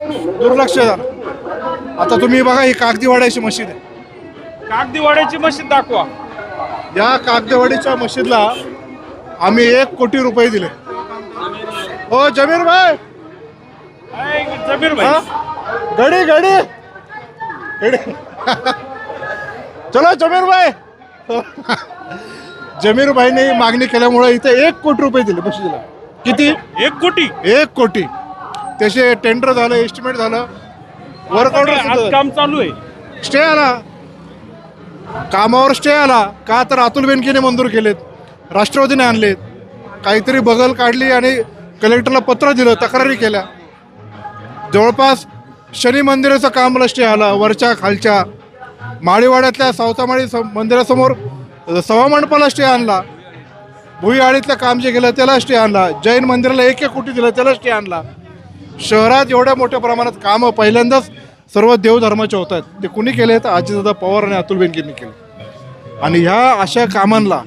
दुर्लक्ष झालं आता तुम्ही बघा ही कागदीवाड्याची मशीद आहे. कागदीवाड्याची मशीद दाखवा. या कागदवाडीच्या मशीदला आम्ही एक कोटी रुपये दिले. हो जमीर भाई हाय, जमीर हा? भाई गडी गडी गडी चलो जमीर भाई जमीर भाईने मागणी केल्यामुळे इथे एक कोटी रुपये दिले मशीदला. किती? एक कोटी. एक कोटी. त्याचे टेंडर झालं एस्टिमेट झालं. वर्क ऑर्डर काम चालू आहे. स्टे आला. कामावर स्टे आला. का तर अतुल बेनकेने मंजूर केलेत. राष्ट्रवादीने आणलेत. काहीतरी बगल काढली आणि कलेक्टरला पत्र दिलं तक्रारी केल्या. जवळपास शनी मंदिराचं कामाला स्टे आला. वरच्या खालच्या. माळीवाड्यातल्या सावतामाळी मंदिरासमोर अ, सभामंडपाला स्टे आणला. भुईआळीतलं काम जे गेलं त्याला स्टे आणला. जैन मंदिराला एक एक कोटी दिलं त्याला स्टे आणला. शहरात एवढ्या मोठ्या प्रमाणात कामं पहिल्यांदाच सर्व देवधर्माचे होत आहेत. ते कुणी केले तर अजितदादा पवार आणि अतुल बेनकेंनी केले. आणि ह्या अशा कामांना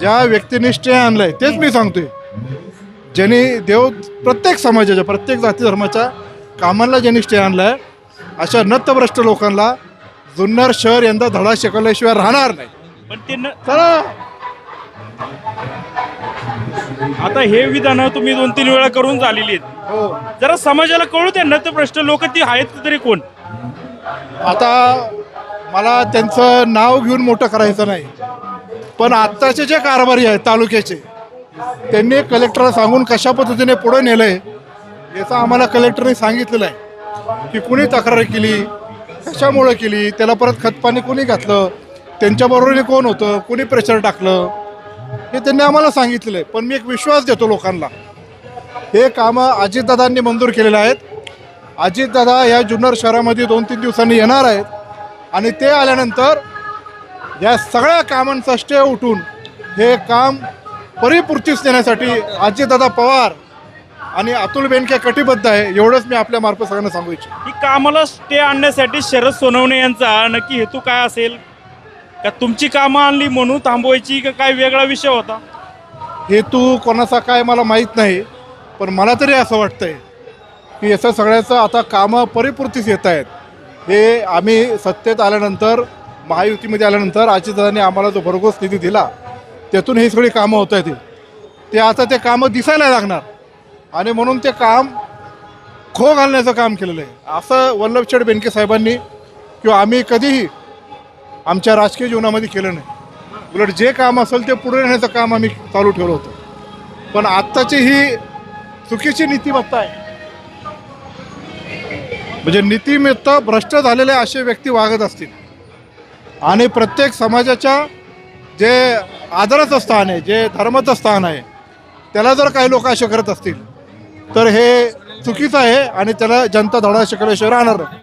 ज्या व्यक्तीने स्टे आणलाय तेच मी सांगतोय. ज्यांनी देव प्रत्येक समाजाच्या प्रत्येक जाती धर्माच्या कामांना ज्यांनी स्टे आणलाय अशा नत्तभ्रष्ट लोकांना जुन्नर शहर यंदा धडा शिकवल्याशिवाय राहणार नाही. पण ते न- चला. आता हे विधान तुम्ही दोन तीन वेळा करून झालेली आहेत. हो. जरा समाजाला कळू दे ना ते प्रश्न लोक ती आहेत तरी कोण? आता मला त्यांचं नाव घेऊन मोठं करायचं नाही. पण आत्ताचे जे कारभारी आहेत तालुक्याचे त्यांनी कलेक्टरला सांगून कशा पद्धतीने पुढे नेलं आहे याचं आम्हाला कलेक्टरने सांगितलेलं आहे. की कुणी तक्रार केली कशामुळं केली त्याला परत खतपाणी कोणी घातलं त्यांच्याबरोबरीने कोण होतं कोणी प्रेशर टाकलं हे त्यांनी आम्हाला सांगितलेलं आहे. पण मी एक विश्वास देतो लोकांना. हे कामं अजितदादांनी मंजूर केलेले आहेत. अजितदादा या जुन्नर शहरामध्ये दोन तीन दिवसांनी येणार आहेत. आणि ते आल्यानंतर या सगळ्या कामांचा स्टे उठून हे काम परिपूर्तीस देण्यासाठी अजितदादा पवार आणि अतुल बेनके कटिबद्ध आहे एवढंच मी आपल्या मार्फत सगळ्यांना सांगू इच्छितो. ही कामाला स्टे आणण्यासाठी शरद सोनवणे यांचा नक्की हेतू काय असेल? का तुमची कामं आणली म्हणून थांबवायची का काय वेगळा विषय होता? हेतू कोणाचा काय मला माहीत नाही. पण मला तरी असं वाटतंय की याचं सगळ्याचं आता कामं परिपूर्तीच येत आहेत. हे आम्ही सत्तेत आल्यानंतर महायुतीमध्ये आल्यानंतर अजितदादांनी आम्हाला जो भरघोस निधी दिला त्यातून ही सगळी कामं होत आहेत. ते आता ते कामं दिसायला लागणार. आणि म्हणून ते काम खो घालण्याचं काम केलेलं आहे. असं वल्लभचंद बेनके साहेबांनी किंवा आम्ही कधीही आमच्या राजकीय जीवनामध्ये केलं नाही. उलट जे काम असेल ते पुढे नेण्याचं काम आम्ही चालू ठेवलं होतं. पण आत्ताची ही चुकीची नीतिमत्ता आहे म्हणजे नीतिमत्ता भ्रष्ट झालेले असे व्यक्ती वागत असतील. आणि प्रत्येक समाजाच्या जे आदराचं स्थान आहे जे धर्माचं स्थान आहे त्याला जर काही लोक असे करत असतील तर हे चुकीचं आहे आणि त्याला जनता धडा शिकल्याशिवाय राहणार नाही.